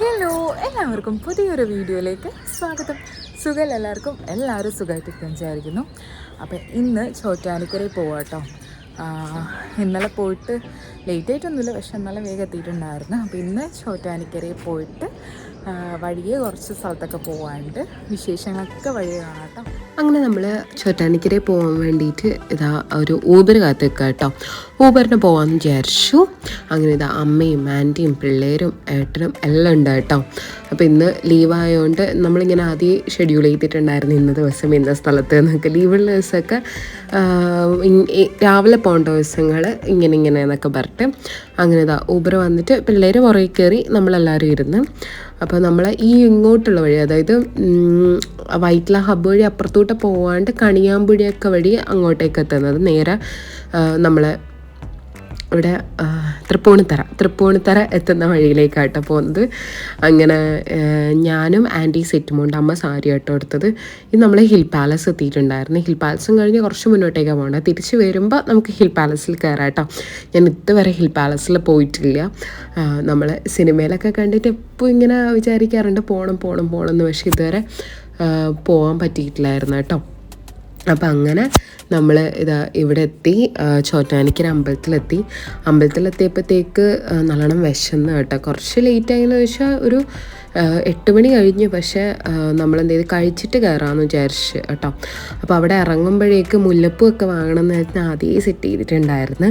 Hello എല്ലാവർക്കും പുതിയൊരു വീഡിയോയിലേക്ക് സ്വാഗതം. സുഖം എല്ലാവർക്കും? എല്ലാവരും സുഖമായിട്ട് വിചാരിക്കുന്നു. അപ്പം ഇന്ന് ചോറ്റാനിക്കരയിൽ പോവാട്ടോ. ഇന്നലെ പോയിട്ട് ലേറ്റ് ആയിട്ടൊന്നുമില്ല പക്ഷെ ഇന്നലെ വേഗം എത്തിയിട്ടുണ്ടായിരുന്നു. അപ്പോൾ ഇന്ന് ചോറ്റാനിക്കരയിൽ പോയിട്ട് വഴിയെ കുറച്ച് സ്ഥലത്തൊക്കെ പോകാനുണ്ട് വിശേഷങ്ങളൊക്കെ വഴി കാണാം കേട്ടോ. അങ്ങനെ നമ്മൾ ചോറ്റാനിക്കരെ പോകാൻ വേണ്ടിയിട്ട് ഇതാ ഒരു ഊബർ കാത്ത് നിൽക്കുക കേട്ടോ. ഊബറിന് പോകാമെന്ന് വിചാരിച്ചു. അങ്ങനെ ഇതാ അമ്മയും ആന്റിയും പിള്ളേരും ഏട്ടനും എല്ലാം ഉണ്ട് കേട്ടോ. അപ്പോൾ ഇന്ന് ലീവായതുകൊണ്ട് നമ്മളിങ്ങനെ ആദ്യം ഷെഡ്യൂൾ ചെയ്തിട്ടുണ്ടായിരുന്നു ഇന്ന ദിവസം ഇന്ന സ്ഥലത്ത് എന്നൊക്കെ. ലീവുള്ള ദിവസമൊക്കെ രാവിലെ പോകേണ്ട ദിവസങ്ങൾ ഇങ്ങനെ ഇങ്ങനെ എന്നൊക്കെ പറഞ്ഞിട്ട് അങ്ങനെ ഇതാ ഊബർ വന്നിട്ട് പിള്ളേർ പുറകെ കയറി നമ്മളെല്ലാവരും ഇരുന്ന്. അപ്പോൾ നമ്മൾ ഈ ഇങ്ങോട്ടുള്ള വഴി അതായത് വൈറ്റ്ല ഹബ്ബ് വഴി അപ്പുറത്തോട്ട് പോവാണ്ട് കണിയാമ്പുഴയൊക്കെ വഴി അങ്ങോട്ടേക്ക് എത്തുന്നത്. നേരെ നമ്മളെ ഇവിടെ തൃപ്പൂണിത്തറ. തൃപ്പൂണിത്തറ എത്തുന്ന വഴിയിലേക്കാട്ടോ പോകുന്നത്. അങ്ങനെ ഞാനും ആന്റി സെറ്റുമുണ്ട് അമ്മ സാരി ആട്ടോ എടുത്തത്. ഇത് നമ്മൾ ഹിൽ പാലസ് എത്തിയിട്ടുണ്ടായിരുന്നു. ഹിൽ പാലസും കഴിഞ്ഞ് കുറച്ച് മുന്നോട്ടേക്കാണ് പോകേണ്ടത് തിരിച്ച് വരുമ്പോൾ നമുക്ക് ഹിൽ പാലസിൽ കയറാം കേട്ടോ ഞാൻ ഇതുവരെ ഹിൽ പാലസിൽ പോയിട്ടില്ല. നമ്മൾ സിനിമയിലൊക്കെ കണ്ടിട്ട് എപ്പോൾ ഇങ്ങനെ വിചാരിക്കാറുണ്ട് പോകണം പോകണം പോകണം എന്ന്. പക്ഷേ ഇതുവരെ പോകാൻ പറ്റിയിട്ടില്ലായിരുന്നു കേട്ടോ. അപ്പം അങ്ങനെ നമ്മൾ ഇതാ ഇവിടെ എത്തി ചോറ്റാനിക്കര അമ്പലത്തിലെത്തി. അമ്പലത്തിലെത്തിയപ്പോഴത്തേക്ക് നല്ലോണം വിശന്ന് കേട്ടോ. കുറച്ച് ലേറ്റ് ആയെന്ന് വെച്ചാൽ ഒരു എട്ട് മണി കഴിഞ്ഞു പക്ഷേ നമ്മൾ എന്ത് ചെയ്ത്? കഴിച്ചിട്ട് കയറാമെന്ന് വിചാരിച്ച് കേട്ടോ. അപ്പോൾ അവിടെ ഇറങ്ങുമ്പോഴേക്ക് മുല്ലപ്പൂ ഒക്കെ വാങ്ങണമെന്ന് വെച്ചാൽ ആദ്യമേ സെറ്റ് ചെയ്തിട്ടുണ്ടായിരുന്നു.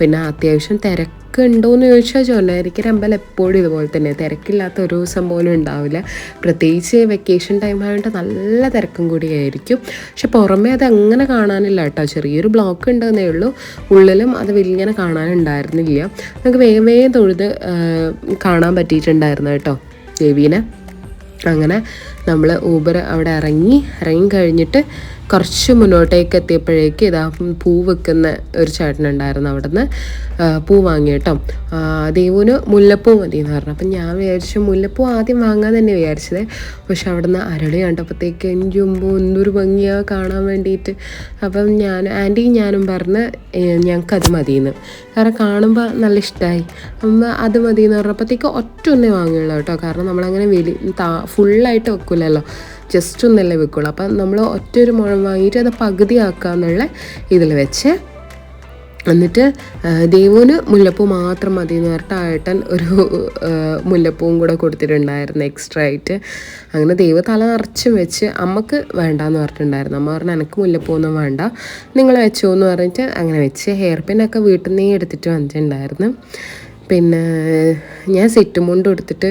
പിന്നെ അത്യാവശ്യം തിരക്ക് ഉണ്ടോയെന്ന് ചോദിച്ചാൽ ചൊല്ലായിരിക്കും അമ്പലം എപ്പോഴും ഇതുപോലെ തന്നെ. തിരക്കില്ലാത്ത ഒരു ദിവസം പോലും ഉണ്ടാവില്ല. പ്രത്യേകിച്ച് വെക്കേഷൻ ടൈം ആയതുകൊണ്ട് നല്ല തിരക്കും കൂടിയായിരിക്കും. പക്ഷെ പുറമേ അത് അങ്ങനെ കാണാനില്ല കേട്ടോ. ചെറിയൊരു ബ്ലോക്ക് ഉണ്ടെന്നേ ഉള്ളൂ. ഉള്ളിലും അത് വലിങ്ങനെ കാണാനുണ്ടായിരുന്നില്ല. നമുക്ക് വേഗം വേഗം തൊഴുത് കാണാൻ പറ്റിയിട്ടുണ്ടായിരുന്നു കേട്ടോ. ദേവീനെ അങ്ങനെ നമ്മൾ ഊബർ അവിടെ ഇറങ്ങി ഇറങ്ങി കഴിഞ്ഞിട്ട് കുറച്ച് മുന്നോട്ടേക്ക് എത്തിയപ്പോഴേക്ക് ഇതാ പൂ വെക്കുന്ന ഒരു ചേട്ടനുണ്ടായിരുന്നു അവിടെ നിന്ന് പൂ വാങ്ങിയിട്ടോ ദേവുന് മുല്ലപ്പൂ മതി എന്ന് പറഞ്ഞു. അപ്പം ഞാൻ വിചാരിച്ചു മുല്ലപ്പൂ ആദ്യം വാങ്ങാൻ തന്നെ വിചാരിച്ചത്. പക്ഷെ അവിടെ നിന്ന് അരളി കണ്ടപ്പോഴത്തേക്ക് എനിക്കുമ്പോൾ എന്തൊരു ഭംഗിയാ കാണാൻ വേണ്ടിയിട്ട്. അപ്പം ഞാൻ ആന്റി ഞാനും പറഞ്ഞ് ഞങ്ങൾക്കത് മതിയെന്ന്. കാരണം കാണുമ്പോൾ നല്ല ഇഷ്ടമായി അപ്പം അത് മതി എന്ന് പറഞ്ഞപ്പോഴത്തേക്ക് ഒറ്റ ഒന്നേ വാങ്ങിയുള്ളൂ കേട്ടോ. കാരണം നമ്മളങ്ങനെ വലി താ ഫുള്ളായിട്ട് വെക്കില്ലല്ലോ ജസ്റ്റ് ഒന്നല്ലേ വെക്കുള്ളൂ അപ്പം നമ്മൾ ഒറ്റ ഒരു മുഴം വാങ്ങിയിട്ട് അത് പകുതി എന്നുള്ള ഇതിൽ വെച്ച് എന്നിട്ട് ദേവുവിന് മുല്ലപ്പൂ മാത്രം മതി എന്ന് പറഞ്ഞിട്ട് ആയട്ടൻ ഒരു മുല്ലപ്പൂവും കൂടെ കൊടുത്തിട്ടുണ്ടായിരുന്നു എക്സ്ട്രാ ആയിട്ട്. അങ്ങനെ ദേവ് തല നിറച്ചും വെച്ച് അമ്മയ്ക്ക് വേണ്ടാന്ന് പറഞ്ഞിട്ടുണ്ടായിരുന്നു. അമ്മ പറഞ്ഞു എനിക്ക് മുല്ലപ്പൂ ഒന്നും വേണ്ട. നിങ്ങൾ വെച്ചോ എന്ന് പറഞ്ഞിട്ട് അങ്ങനെ വെച്ച് ഹെയർ പിന്നൊക്കെ വീട്ടിൽ നിന്നേ എടുത്തിട്ട് വന്നിട്ടുണ്ടായിരുന്നു. പിന്നെ ഞാൻ സെറ്റും മുണ്ട് എടുത്തിട്ട്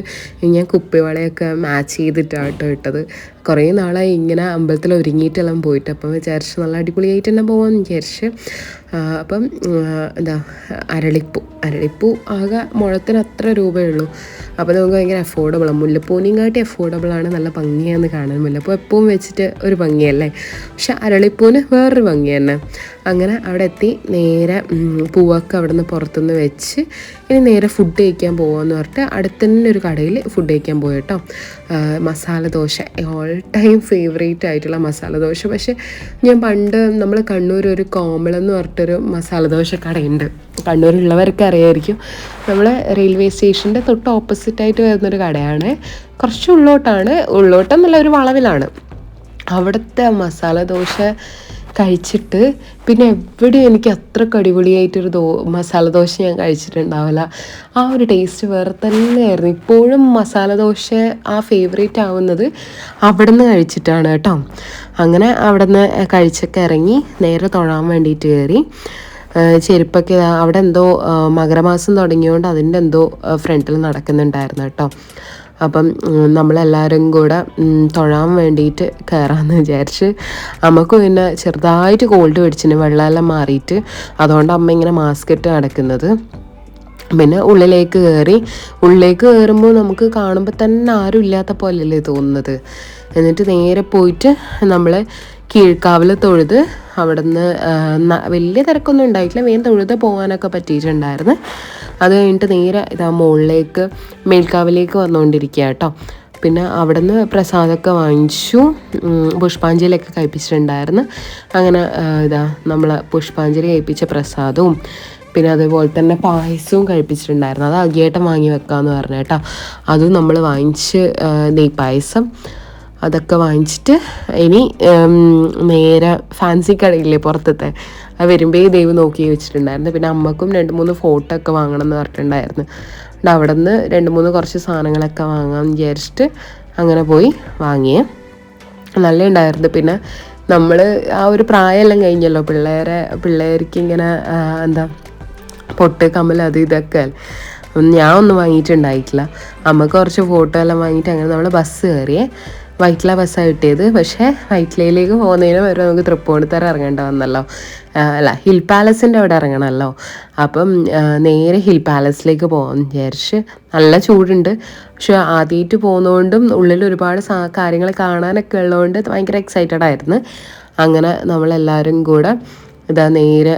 ഞാൻ കുപ്പിവളയൊക്കെ മാച്ച് ചെയ്തിട്ടാട്ടോ ഇട്ടത്. കുറേ നാളായി ഇങ്ങനെ അമ്പലത്തിൽ ഒരുങ്ങിയിട്ടെല്ലാം പോയിട്ട്. അപ്പം വിചാരിച്ച് നല്ല അടിപൊളിയായിട്ട് തന്നെ പോകാമെന്ന് വിചാരിച്ച് അപ്പം എന്താ അരളിപ്പൂ. അരളിപ്പൂ ആകെ മുഴത്തിന് അത്ര രൂപയേ ഉള്ളൂ. അപ്പോൾ നമുക്ക് ഭയങ്കര അഫോർഡബിളാണ് മുല്ലപ്പൂവിനെയും കാട്ടി അഫോർഡബിളാണ് നല്ല ഭംഗിയാന്ന് കാണാൻ. മുല്ലപ്പൂ എപ്പോഴും വെച്ചിട്ട് ഒരു ഭംഗിയല്ലേ? പക്ഷെ അരളിപ്പൂവിന് വേറൊരു ഭംഗി തന്നെ. അങ്ങനെ അവിടെ എത്തി നേരെ പൂവൊക്കെ അവിടെ നിന്ന് പുറത്തുനിന്ന് വെച്ച് ഇനി നേരെ ഫുഡ് കഴിക്കാൻ പോകാമെന്ന് പറഞ്ഞിട്ട് അടുത്ത് ഒരു കടയിൽ ഫുഡ് കഴിക്കാൻ പോയി കേട്ടോ. Masala dosa all time favourite ആയിട്ടുള്ള മസാല ദോശ. പക്ഷേ ഞാൻ പണ്ട് നമ്മൾ കണ്ണൂർ ഒരു കോമളെന്ന് പറഞ്ഞിട്ടൊരു മസാല ദോശ കടയുണ്ട്. കണ്ണൂരുള്ളവർക്ക് അറിയായിരിക്കും. നമ്മൾ റെയിൽവേ സ്റ്റേഷന്റെ തൊട്ട് ഓപ്പോസിറ്റായിട്ട് വരുന്നൊരു കടയാണ്. കുറച്ച് ഉള്ളോട്ടാണ്. ഉള്ളോട്ടെന്നുള്ള ഒരു വളവിലാണ്. അവിടുത്തെ മസാല ദോശ കഴിച്ചിട്ട് പിന്നെ എവിടെയും എനിക്ക് അത്ര അടിപൊളിയായിട്ടൊരു ദോ മസാല ദോശ ഞാൻ കഴിച്ചിട്ടുണ്ടാവില്ല. ആ ഒരു ടേസ്റ്റ് വേറെ തന്നെയായിരുന്നു. ഇപ്പോഴും മസാല ദോശ ആ ഫേവറേറ്റ് ആവുന്നത് അവിടെ നിന്ന് കഴിച്ചിട്ടാണ് കേട്ടോ. അങ്ങനെ അവിടെ നിന്ന് കഴിച്ചൊക്കെ ഇറങ്ങി നേരെ തൊഴാൻ വേണ്ടിയിട്ട് കയറി. ചെരുപ്പൊക്കെ അവിടെ എന്തോ മകരമാസം തുടങ്ങിയോണ്ട് അതിന്റെ എന്തോ ഫ്രണ്ടിൽ നടക്കുന്നുണ്ടായിരുന്നു കേട്ടോ. അപ്പം നമ്മളെല്ലാവരും കൂടെ തൊഴാൻ വേണ്ടിയിട്ട് കയറാമെന്ന് വിചാരിച്ച് അമ്മയ്ക്ക് പിന്നെ ചെറുതായിട്ട് കോൾഡ് പിടിച്ചിന് വെള്ളമെല്ലാം മാറിയിട്ട് അതുകൊണ്ട് അമ്മ ഇങ്ങനെ മാസ്ക് ഇട്ട് നടക്കുന്നത്. പിന്നെ ഉള്ളിലേക്ക് കയറി ഉള്ളിലേക്ക് കയറുമ്പോൾ നമുക്ക് കാണുമ്പോൾ തന്നെ ആരും ഇല്ലാത്ത പോലെയല്ലേ തോന്നുന്നത്. എന്നിട്ട് നേരെ പോയിട്ട് നമ്മൾ കീഴ്ക്കാവിൽ തൊഴുത് അവിടുന്ന് വലിയ തിരക്കൊന്നും ഉണ്ടായിട്ടില്ല. വേഗം തൊഴുത് പോകാനൊക്കെ പറ്റിയിട്ടുണ്ടായിരുന്നു. അത് കഴിഞ്ഞിട്ട് നേരെ ഇതാ മുകളിലേക്ക് മേൽക്കാവിലേക്ക് വന്നുകൊണ്ടിരിക്കുക കേട്ടോ പിന്നെ അവിടുന്ന് പ്രസാദമൊക്കെ വാങ്ങിച്ചു പുഷ്പാഞ്ജലിയൊക്കെ കഴിപ്പിച്ചിട്ടുണ്ടായിരുന്നു. അങ്ങനെ ഇതാ നമ്മൾ പുഷ്പാഞ്ജലി കഴിപ്പിച്ച പ്രസാദവും പിന്നെ അതുപോലെ തന്നെ പായസവും കഴിപ്പിച്ചിട്ടുണ്ടായിരുന്നു. അത് അകിയേട്ടം വാങ്ങി വെക്കാമെന്ന് പറഞ്ഞു കേട്ടോ. അതും നമ്മൾ വാങ്ങിച്ച് നെയ്പായസം. പായസം അതൊക്കെ വാങ്ങിച്ചിട്ട് ഇനി നേരെ ഫാൻസി കടയില്ലേ പുറത്തത്തെ അത് വരുമ്പേ ദൈവം നോക്കി വെച്ചിട്ടുണ്ടായിരുന്നു. പിന്നെ അമ്മക്കും രണ്ട് മൂന്ന് ഫോട്ടോ ഒക്കെ വാങ്ങണം എന്ന് പറഞ്ഞിട്ടുണ്ടായിരുന്നു. അവിടെ നിന്ന് രണ്ട് മൂന്ന് കുറച്ച് സാധനങ്ങളൊക്കെ വാങ്ങാമെന്ന് വിചാരിച്ചിട്ട് അങ്ങനെ പോയി വാങ്ങിയേ. നല്ല ഉണ്ടായിരുന്നു പിന്നെ നമ്മൾ ആ ഒരു പ്രായമെല്ലാം കഴിഞ്ഞല്ലോ പിള്ളേരെ പിള്ളേർക്ക് ഇങ്ങനെ എന്താ പൊട്ട് കമ്മൽ അത് ഇതൊക്കെ. ഞാൻ ഒന്നും വാങ്ങിയിട്ടുണ്ടായിട്ടില്ല. അമ്മയ്ക്ക് കുറച്ച് ഫോട്ടോ എല്ലാം വാങ്ങിയിട്ട് അങ്ങനെ നമ്മൾ ബസ് കയറിയേ. വൈറ്റില ബസ്സാണ് കിട്ടിയത്. പക്ഷേ വൈറ്റ്ലയിലേക്ക് പോകുന്നതിന് വരെ നമുക്ക് തൃപ്പൂണിത്തറ ഇറങ്ങേണ്ട വന്നല്ലോ. അല്ല ഹിൽ പാലസിന്റെ അവിടെ ഇറങ്ങണമല്ലോ. അപ്പം നേരെ ഹിൽ പാലസിലേക്ക് പോകാമെന്ന് വിചാരിച്ച് നല്ല ചൂടുണ്ട്. പക്ഷെ ആദ്യമായിട്ട് പോകുന്നതുകൊണ്ടും ഉള്ളിൽ ഒരുപാട് സാ കാര്യങ്ങൾ കാണാനൊക്കെ ഉള്ളതുകൊണ്ട് ഭയങ്കര എക്സൈറ്റഡ് ആയിരുന്നു. അങ്ങനെ നമ്മളെല്ലാവരും കൂടെ ഇതാ നേരെ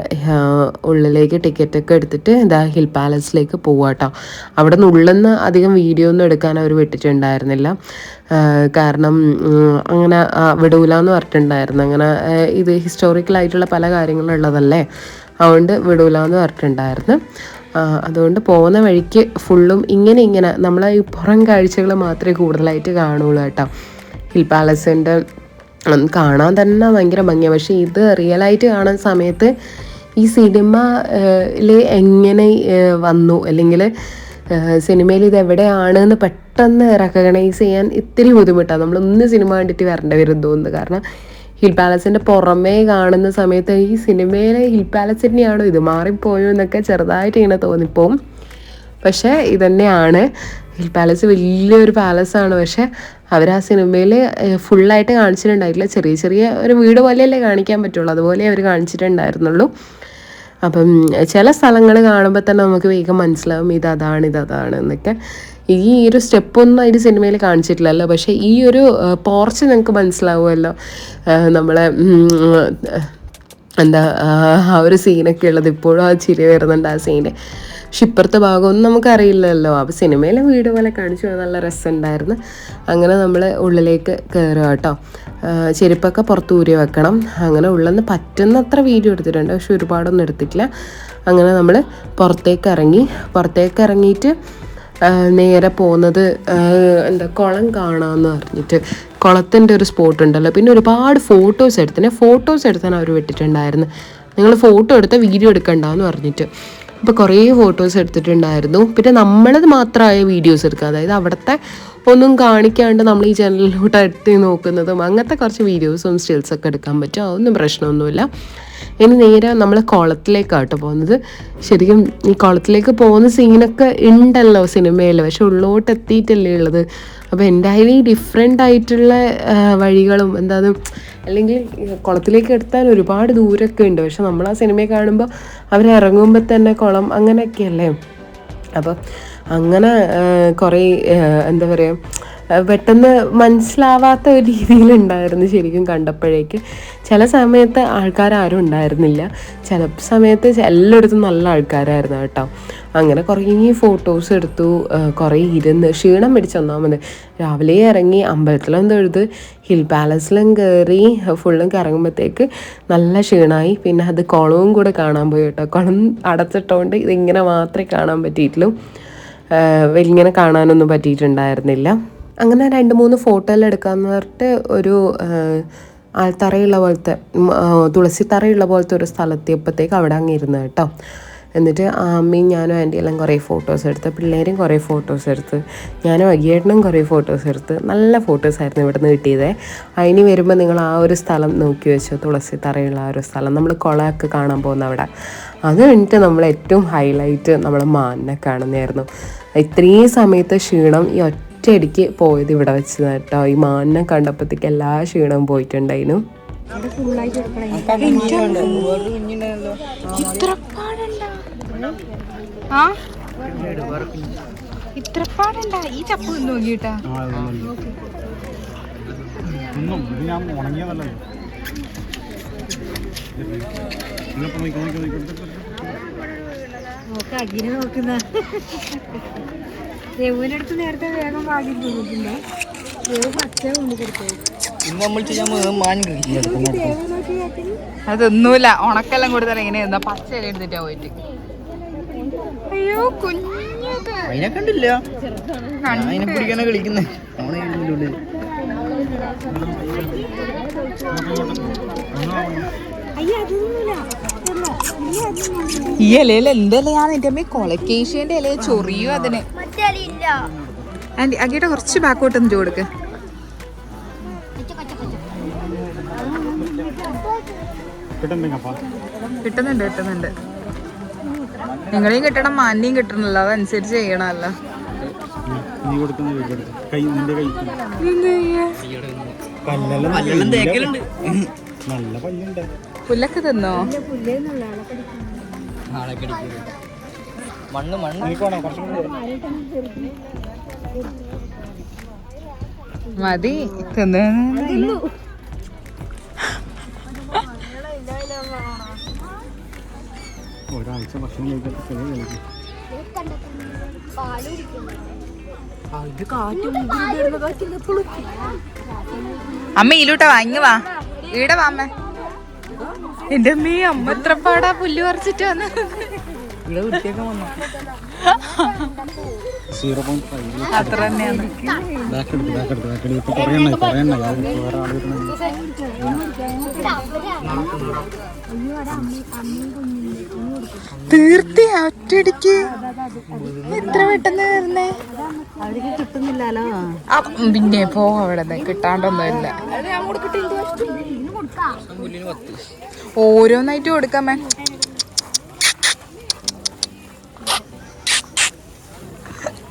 ഉള്ളിലേക്ക് ടിക്കറ്റൊക്കെ എടുത്തിട്ട് ഇതാ ഹിൽ പാലസിലേക്ക് പോവാട്ടോ അവിടെ നിന്ന് ഉള്ളിൽ നിന്ന് അധികം വീഡിയോ ഒന്നും എടുക്കാൻ അവർ വിട്ടിട്ടുണ്ടായിരുന്നില്ല. കാരണം അങ്ങനെ വിടൂല എന്ന് പറഞ്ഞിട്ടുണ്ടായിരുന്നു. അങ്ങനെ ഇത് ഹിസ്റ്റോറിക്കൽ ആയിട്ടുള്ള പല കാര്യങ്ങളും ഉള്ളതല്ലേ? അതുകൊണ്ട് വിടൂല എന്ന് പറഞ്ഞിട്ടുണ്ടായിരുന്നു. അതുകൊണ്ട് പോകുന്ന വഴിക്ക് ഫുള്ളും ഇങ്ങനെ ഇങ്ങനെ നമ്മളെ ഈ പുറം കാഴ്ചകൾ മാത്രമേ കൂടുതലായിട്ട് കാണുള്ളൂ കേട്ടോ. ഹിൽ പാലസിന്റെ കാണാൻ തന്നെ ഭയങ്കര ഭംഗിയാണ് പക്ഷേ ഇത് റിയലായിട്ട് കാണുന്ന സമയത്ത് ഈ സിനിമയിൽ എങ്ങനെ വന്നു? അല്ലെങ്കിൽ സിനിമയിൽ ഇത് എവിടെയാണ് എന്ന് പെട്ടെന്ന് റെക്കഗ്നൈസ് ചെയ്യാൻ ഇത്തിരി ബുദ്ധിമുട്ടാണ് നമ്മളൊന്ന് സിനിമ കണ്ടിട്ട് വരേണ്ടി വരും തോന്നുന്നു. കാരണം ഹിൽ പാലസിന്റെ പുറമേ കാണുന്ന സമയത്ത് ഈ സിനിമയിലെ ഹിൽ പാലസ് തന്നെയാണോ ഇത് മാറിപ്പോയോ എന്നൊക്കെ ചെറുതായിട്ട് ഇങ്ങനെ തോന്നിപ്പോവും. പക്ഷേ ഇതന്നെയാണ്. ഹിൽ പാലസ് വലിയൊരു പാലസാണ്. പക്ഷേ അവർ ആ സിനിമയിൽ ഫുള്ളായിട്ട് കാണിച്ചിട്ടുണ്ടായിട്ടില്ല. ചെറിയ ചെറിയ ഒരു വീട് പോലെയല്ലേ കാണിക്കാൻ പറ്റുള്ളൂ. അതുപോലെ അവർ കാണിച്ചിട്ടുണ്ടായിരുന്നുള്ളൂ. അപ്പം ചില സ്ഥലങ്ങൾ കാണുമ്പോൾ തന്നെ നമുക്ക് വേഗം മനസ്സിലാവും ഇത് അതാണ് ഇത് അതാണ് എന്നൊക്കെ. ഈ ഒരു സ്റ്റെപ്പൊന്നും അതിൽ സിനിമയിൽ കാണിച്ചിട്ടില്ലല്ലോ. പക്ഷേ ഈ ഒരു പോർച്ച് നിങ്ങൾക്ക് മനസ്സിലാവുമല്ലോ. നമ്മളെ എന്താ ആ ഒരു സീനൊക്കെ ഉള്ളത്. ഇപ്പോഴും ആ ചിരി വരുന്നുണ്ട് ആ സീന് പക്ഷെ ഇപ്പുറത്തെ ഭാഗമൊന്നും നമുക്കറിയില്ലല്ലോ. അപ്പോൾ സിനിമയിലെ വീട് പോലെ കാണിച്ചു നല്ല രസമുണ്ടായിരുന്നു. അങ്ങനെ നമ്മൾ ഉള്ളിലേക്ക് കയറുക കേട്ടോ. ചെരുപ്പൊക്കെ പുറത്ത് ഊരി വെക്കണം. അങ്ങനെ ഉള്ളെന്ന് പറ്റുന്നത്ര വീഡിയോ എടുത്തിട്ടുണ്ട്. പക്ഷെ ഒരുപാടൊന്നും എടുത്തിട്ടില്ല. അങ്ങനെ നമ്മൾ പുറത്തേക്ക് ഇറങ്ങി. പുറത്തേക്ക് ഇറങ്ങിയിട്ട് നേരെ പോകുന്നത് എന്താ കുളം കാണാമെന്ന് പറഞ്ഞിട്ട് കുളത്തിന്റെ ഒരു സ്പോട്ട് ഉണ്ടല്ലോ. പിന്നെ ഒരുപാട് ഫോട്ടോസ് എടുത്തിന് ഫോട്ടോസ് എടുത്താൽ അവർ വിട്ടിട്ടുണ്ടായിരുന്നു. നിങ്ങൾ ഫോട്ടോ എടുത്ത വീഡിയോ എടുക്കണ്ടെന്ന് പറഞ്ഞിട്ട്. അപ്പോൾ കുറേ ഫോട്ടോസ് എടുത്തിട്ടുണ്ടായിരുന്നു. പിന്നെ നമ്മളത് മാത്രമായ വീഡിയോസ് എടുക്കുക. അതായത് അവിടുത്തെ ഒന്നും കാണിക്കാണ്ട് നമ്മൾ ഈ ചാനലിലോട്ട് എടുത്തി നോക്കുന്നതും അങ്ങനത്തെ കുറച്ച് വീഡിയോസും സ്റ്റിൽസൊക്കെ എടുക്കാൻ പറ്റും. അതൊന്നും പ്രശ്നമൊന്നുമില്ല. ഇനി നേരെ നമ്മൾ കുളത്തിലേക്കാട്ടോ പോകുന്നത്. ശരിക്കും ഈ കുളത്തിലേക്ക് പോകുന്ന സീനൊക്കെ ഉണ്ടല്ലോ സിനിമയിൽ പക്ഷെ ഉള്ളോട്ട് എത്തിയിട്ടല്ലേ ഉള്ളത്. അപ്പോൾ എന്തായാലും ഈ ഡിഫറെന്റ് ആയിട്ടുള്ള വഴികളും എന്താണ് അല്ലെങ്കിൽ കുളത്തിലേക്ക് എടുത്താൽ ഒരുപാട് ദൂരമൊക്കെ ഉണ്ട്. പക്ഷെ നമ്മൾ ആ സിനിമയെ കാണുമ്പോൾ അവരിറങ്ങുമ്പോൾ തന്നെ കുളം അങ്ങനെയൊക്കെയല്ലേ? അപ്പം അങ്ങനെ കുറേ എന്താ പറയുക പെട്ടെന്ന് മനസ്സിലാവാത്ത ഒരു രീതിയിലുണ്ടായിരുന്നു ശരിക്കും കണ്ടപ്പോഴേക്ക്. ചില സമയത്ത് ആൾക്കാരും ഉണ്ടായിരുന്നില്ല. ചില സമയത്ത് എല്ലായിടത്തും നല്ല ആൾക്കാരായിരുന്നു കേട്ടോ. അങ്ങനെ കുറേ ഫോട്ടോസ് എടുത്തു കുറേ ഇരുന്ന് ക്ഷീണം പിടിച്ച് രാവിലെ ഇറങ്ങി അമ്പലത്തിലൊന്നും തൊഴുത് ഹിൽ പാലസിലും കയറി ഫുള്ളും കറങ്ങുമ്പോഴത്തേക്ക് നല്ല ക്ഷീണമായി പിന്നെ അത് കുളവും കൂടെ കാണാൻ പോയി കേട്ടോ. കുളം അടച്ചിട്ടുകൊണ്ട് ഇതിങ്ങനെ മാത്രമേ കാണാൻ പറ്റിയിട്ടുള്ളൂ. വലിങ്ങനെ കാണാനൊന്നും പറ്റിയിട്ടുണ്ടായിരുന്നില്ല. അങ്ങനെ രണ്ട് മൂന്ന് ഫോട്ടോയിൽ എടുക്കാമെന്ന് പറഞ്ഞിട്ട് ഒരു ആൾത്തറയുള്ള പോലത്തെ തുളസി തറയുള്ള പോലത്തെ ഒരു സ്ഥലത്തെപ്പോഴത്തേക്ക് അവിടെ അങ്ങ് ഇരുന്ന് കേട്ടോ. എന്നിട്ട് അമ്മയും ഞാനും ആന്റി എല്ലാം കുറേ ഫോട്ടോസ് എടുത്ത് പിള്ളേരും കുറേ ഫോട്ടോസ് എടുത്ത് ഞാനും അഗിയേട്ടനും കുറേ ഫോട്ടോസ് എടുത്ത് നല്ല ഫോട്ടോസായിരുന്നു ഇവിടെ നിന്ന് കിട്ടിയത്. അതിന് വരുമ്പോൾ നിങ്ങൾ ആ ഒരു സ്ഥലം നോക്കി വെച്ചോ തുളസി തറയുള്ള ആ ഒരു സ്ഥലം. നമ്മൾ കുളമൊക്കെ കാണാൻ പോകുന്ന അവിടെ. അത് കഴിഞ്ഞിട്ട് നമ്മൾ ഏറ്റവും ഹൈലൈറ്റ് നമ്മൾ മാനിനെ കാണുന്നതായിരുന്നു. ഇത്രയും സമയത്തെ ക്ഷീണം ഈ ഒറ്റയടിക്ക് പോയത് ഇവിടെ വെച്ച് കേട്ടോ. ഈ മാനിനെ കണ്ടപ്പോഴത്തേക്ക് എല്ലാ ക്ഷീണവും പോയിട്ടുണ്ടായിരുന്നു. ഇത്ര ആ? ഇത്ര പാടണ്ട ഈ ചപ്പ് ഒന്ന് നോക്കിട്ടാ നോക്കുന്ന. നേരത്തെ വേഗം വാങ്ങി പോയിട്ടുണ്ട് ദേവ് പച്ച കൊണ്ട് കൊടുത്തു. അതൊന്നുമില്ല ഉണക്കെല്ലാം കൊടുത്താൽ ഇങ്ങനെ പച്ച എടുത്തിട്ടാ പോയിട്ട്? അയ്യോ കുഞ്ഞത് അതിനെ കണ്ടില്ല. അതിനെ പിടിക്കാനാ കളിക്കുന്നേ. ഉള്ളിൽ. ഈ ഇലയിൽ എന്ത് ഇലയാന്ന് എന്റെ അമ്മ? കൊളക്കേഷ്യന്റെ ഇലയെ? ചൊറിയോ അതിന്? ആന്റി അഗിയുടെ കുറച്ച് ബാക്കോട്ട് ഒന്ന് കൊടുക്ക? കിട്ടണ്ടേങ്ങപ്പാ കിട്ടുന്നുണ്ട് കിട്ടുന്നുണ്ട്. നിങ്ങളെയും കിട്ടണം മാന്യം കിട്ടണല്ലോ. അതനുസരിച്ച് ചെയ്യണമല്ലോ. പല്ലുണ്ട്. പുല്ലൊക്കെ തിന്നോ? മണ്ണ് മണ്ണ്. മതി. തിന്നു. ഒരാഴ്ച ഭക്ഷണം അമ്മ ഇലൂട്ട വാങ്ങി വാ. ഈടെ വാമ്മ എന്റെ അമ്മ അമ്മ എത്ര പാടാ പുല്ല് പറിച്ചിട്ട് വന്ന്. ഇവിടെ വന്നു. സീറോ പോയിന്റ് ഫൈവ് അത്ര തന്നെയാണ്. തീർത്തി ഒറ്റയടിക്ക്. എത്ര പെട്ടെന്ന് തീർന്നേ? അവർക്ക് കിട്ടുന്നില്ലല്ലോ. പിന്നെ പോ അവിടെ കിട്ടാണ്ടൊന്നുമില്ല. ഓരോന്നായിട്ട് കൊടുക്കാമേ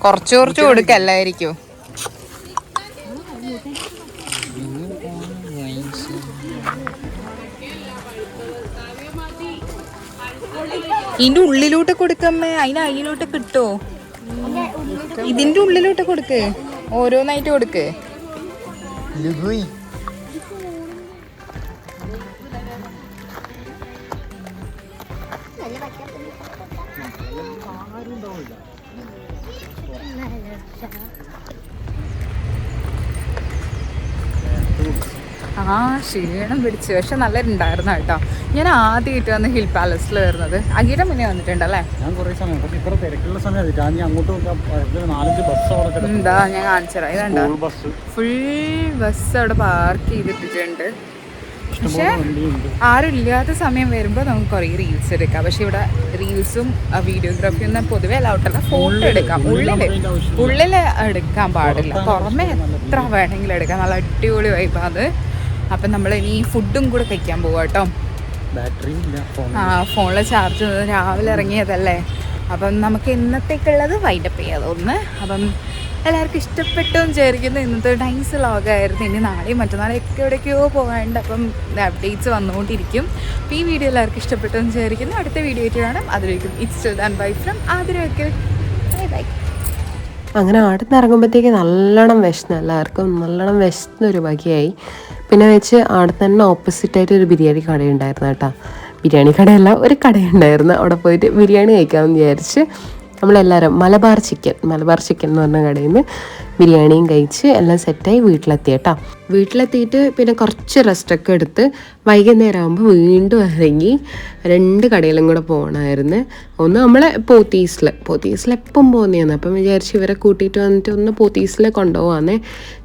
കുറച്ച് കുറച്ച് കൊടുക്കല്ലായിരിക്കും ഇതിന്റെ ഉള്ളിലോട്ട് കൊടുക്കമ്മേ അതിന് അയിലോട്ട് കിട്ടോ? ഇതിന്റെ ഉള്ളിലോട്ട് കൊടുക്ക്. ഓരോന്നായിട്ട് കൊടുക്ക്. ആ ക്ഷീണം പിടിച്ച്. പക്ഷെ നല്ല ഉണ്ടായിരുന്നു കേട്ടോ. ഞാൻ ആദ്യമായിട്ട് വന്ന് ഹിൽ പാലസിൽ വരുന്നത് അഗീടെ മുന്നേ വന്നിട്ടുണ്ടല്ലേ? ഞാൻ കുറേ സമയം പക്ഷെ ഇത്ര തിരക്കുള്ള സമയത്ത് ഞാൻ അങ്ങോട്ട് നാലഞ്ച് ബസ് അവിടെ എന്താ ഞാൻ കാണിച്ചുതരാം ഇതുണ്ടോ? സ്കൂൾ ബസ് ഫുൾ ബസ് അവിടെ പാർക്ക് ചെയ്തിട്ടിട്ടുണ്ട്. പക്ഷെ ആരും ഇല്ലാത്ത സമയം വരുമ്പോൾ നമുക്ക് കുറേ റീൽസ് എടുക്കാം. പക്ഷെ ഇവിടെ റീൽസും വീഡിയോഗ്രാഫി ഒന്നും പൊതുവെ അലൗട്ടല്ല ഫോട്ടോ എടുക്കാം. ഉള്ളിൽ ഉള്ളിൽ എടുക്കാൻ പാടില്ല. പുറമെ എത്ര വേണമെങ്കിലും എടുക്കാം. നല്ല അടിപൊളി വൈബാണ് അത്. അപ്പം നമ്മൾ ഇനി ഫുഡും കൂടെ കഴിക്കാൻ പോവാം കേട്ടോ. ആ ഫോണിൽ ചാർജ് രാവിലെ ഇറങ്ങിയതല്ലേ? അപ്പം നമുക്ക് ഇന്നത്തേക്കുള്ളത് വൈൻഡപ്പ് ചെയ്യാതൊന്ന് അപ്പം എല്ലാവർക്കും ഇഷ്ടപ്പെട്ടു എന്ന് ഇന്നത്തെ നൈസ് ലോകമായിരുന്നു ഇനി നാളെയും മറ്റന്നാളെയൊക്കെ എവിടേക്കോ പോകാനുണ്ട്. അപ്പം അപ്ഡേറ്റ്സ് വന്നുകൊണ്ടിരിക്കും. അപ്പോൾ ഈ വീഡിയോ എല്ലാവർക്കും ഇഷ്ടപ്പെട്ടു വിചാരിക്കുന്നു. അടുത്ത വീഡിയോ ആയിട്ട് കാണാം. അതിലേക്കും ഇറ്റ്സ് ദാൻ ബൈ ഫ്രം ആദ്യമൊക്കെ ബൈ ബൈ അങ്ങനെ അവിടെ നിന്ന് ഇറങ്ങുമ്പോഴത്തേക്ക് നല്ലോണം വിശന്ന് എല്ലാവർക്കും നല്ലോണം വിശന്നൊരു വകയായി. പിന്നെ വെച്ച് അവിടെ തന്നെ ഓപ്പോസിറ്റായിട്ട് ഒരു ബിരിയാണി കടയുണ്ടായിരുന്നു കേട്ടോ. ബിരിയാണി കടയല്ല ഒരു കടയുണ്ടായിരുന്നു. അവിടെ പോയിട്ട് ബിരിയാണി കഴിക്കാമെന്ന് വിചാരിച്ച് നമ്മളെല്ലാവരും മലബാർ ചിക്കൻ മലബാർ ചിക്കൻ എന്ന് പറഞ്ഞ കടയിൽ നിന്ന് ബിരിയാണിയും കഴിച്ച് എല്ലാം സെറ്റായി വീട്ടിലെത്തി കേട്ടോ. വീട്ടിലെത്തിയിട്ട് പിന്നെ കുറച്ച് റെസ്റ്റൊക്കെ എടുത്ത് വൈകുന്നേരം ആകുമ്പോൾ വീണ്ടും ഇറങ്ങി രണ്ട് കടയിലും കൂടെ പോകണമായിരുന്നു. ഒന്ന് നമ്മൾ പോത്തീസിൽ പോത്തീസിൽ എപ്പം പോകുന്നതാണ് അപ്പം വിചാരിച്ച് ഇവരെ കൂട്ടിയിട്ട് വന്നിട്ട് ഒന്ന് പോത്തീസിൽ കൊണ്ടുപോകാന്നേ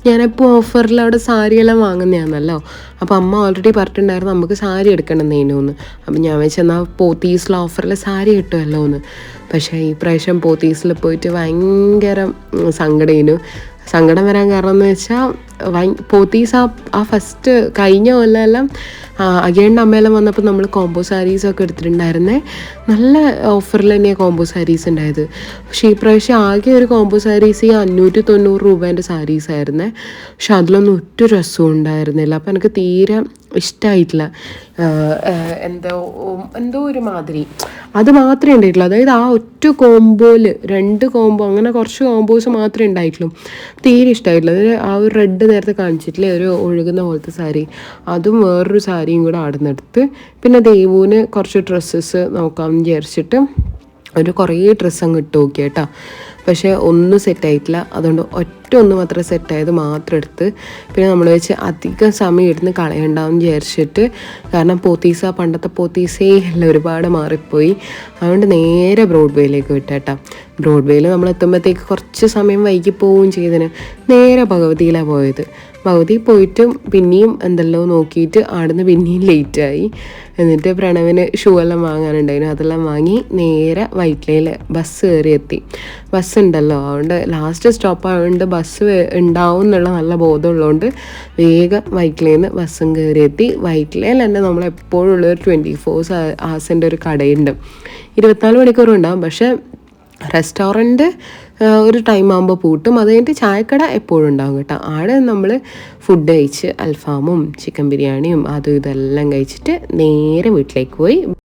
ഞാനിപ്പോൾ ഓഫറിൽ അവിടെ സാരിയെല്ലാം വാങ്ങുന്നതാണല്ലോ അപ്പോൾ അമ്മ ഓൾറെഡി പറഞ്ഞിട്ടുണ്ടായിരുന്നു നമുക്ക് സാരി എടുക്കണമെന്നേനു എന്ന് അപ്പം ഞാൻ വെച്ചെന്നാൽ പോത്തീസിൽ ഓഫറിൽ സാരി കിട്ടുമല്ലോ എന്ന് പക്ഷേ ഈ പ്രാവശ്യം പോത്തീസിൽ പോയിട്ട് ഭയങ്കര സങ്കടേനു. സങ്കടം വരാൻ കാരണം എന്ന് വെച്ചാൽ വൈ പോത്തീസ് ആ ആ ഫസ്റ്റ് കഴിഞ്ഞ കൊല്ലമെല്ലാം അഗേണ്ട അമ്മയെല്ലാം വന്നപ്പോൾ നമ്മൾ കോംബോ സാരീസൊക്കെ എടുത്തിട്ടുണ്ടായിരുന്നേ. നല്ല ഓഫറിൽ തന്നെയാണ് കോംബോ സാരീസ് ഉണ്ടായത്. പക്ഷേ ഈ പ്രാവശ്യം ആകെ ഒരു കോംബോ സാരീസ് ഈ അഞ്ഞൂറ്റി തൊണ്ണൂറ് രൂപേന്റെ സാരീസ് ആയിരുന്നേ. പക്ഷെ അതിലൊന്നും ഒറ്റ രസവും ഉണ്ടായിരുന്നില്ല. അപ്പോൾ എനിക്ക് തീരെ ഇഷ്ടമായിട്ടില്ല എന്തോ എന്തോ ഒരു മാതിരി. അത് മാത്രമേ ഉണ്ടായിട്ടുള്ളൂ. അതായത് ആ ഒറ്റ കോംബോയിൽ രണ്ട് കോംബോ അങ്ങനെ കുറച്ച് കോംബോസ് മാത്രമേ ഉണ്ടായിട്ടുള്ളൂ. തീരെ ഇഷ്ടമായിട്ടില്ല അതായത് ആ ഒരു റെഡ് നേരത്തെ കാണിച്ചിട്ടില്ലേ ഒരു ഒഴുകുന്ന പോലത്തെ സാരി. അതും വേറൊരു സാരിയും കൂടെ ആടുന്നെടുത്ത് പിന്നെ ദേവുവിന് കുറച്ച് ഡ്രസ്സസ് നോക്കാമെന്ന് വിചാരിച്ചിട്ട് ഒരു കുറേ ഡ്രസ്സ് അങ്ങ് ഇട്ട് നോക്കി കേട്ടോ. പക്ഷേ ഒന്നും സെറ്റായിട്ടില്ല അതുകൊണ്ട് ഒറ്റ ഒന്ന് മാത്രം സെറ്റായത് മാത്രം എടുത്ത് പിന്നെ നമ്മൾ വെച്ച് അധികം സമയം ഇരുന്ന് കളയണ്ടാവും വിചാരിച്ചിട്ട്. കാരണം പോത്തീസ പണ്ടത്തെ പോത്തീസേ അല്ല ഒരുപാട് മാറിപ്പോയി. അതുകൊണ്ട് നേരെ ബ്രോഡ്വേയിലേക്ക് വിട്ടേട്ടാ ബ്രോഡ്വേയിൽ നമ്മൾ എത്തുമ്പോഴത്തേക്ക് കുറച്ച് സമയം വൈകി പോവുകയും ചെയ്തതിന്. നേരെ ഭഗവതിയിലാണ് പോയത്. ഭഗവതി പോയിട്ടും പിന്നെയും എന്തെല്ലോ നോക്കിയിട്ട് ആടുന്ന് പിന്നെയും ലേറ്റായി. എന്നിട്ട് പ്രണവിന് ഷൂ എല്ലാം വാങ്ങാനുണ്ടായിരുന്നു. അതെല്ലാം വാങ്ങി നേരെ വൈറ്റ്ലയിൽ ബസ് കയറി എത്തി ബസ് ഉണ്ടല്ലോ. അതുകൊണ്ട് ലാസ്റ്റ് സ്റ്റോപ്പ് ആയതുകൊണ്ട് ബസ് ഉണ്ടാവും എന്നുള്ള നല്ല ബോധമുള്ളതുകൊണ്ട് വേഗം വൈറ്റ്ലയിൽ നിന്ന് ബസ്സും കയറി എത്തി വൈറ്റ്ലയിൽ തന്നെ നമ്മൾ എപ്പോഴും ഉള്ള ഒരു ട്വന്റി ഫോർ ഹവേഴ്സിന്റെ ഒരു കടയുണ്ട്. ഇരുപത്തിനാല് മണിക്കൂറും ഉണ്ടാവും. പക്ഷേ റെസ്റ്റോറന്റ് ഒരു ടൈം ആകുമ്പോൾ പൂട്ടും. അത് കഴിഞ്ഞിട്ട് ചായക്കട എപ്പോഴും ഉണ്ടാകും കേട്ടോ. ആടെ നമ്മൾ ഫുഡ് കഴിച്ച് അൽഫാമും ചിക്കൻ ബിരിയാണിയും അതും ഇതെല്ലാം കഴിച്ചിട്ട് നേരെ വീട്ടിലേക്ക് പോയി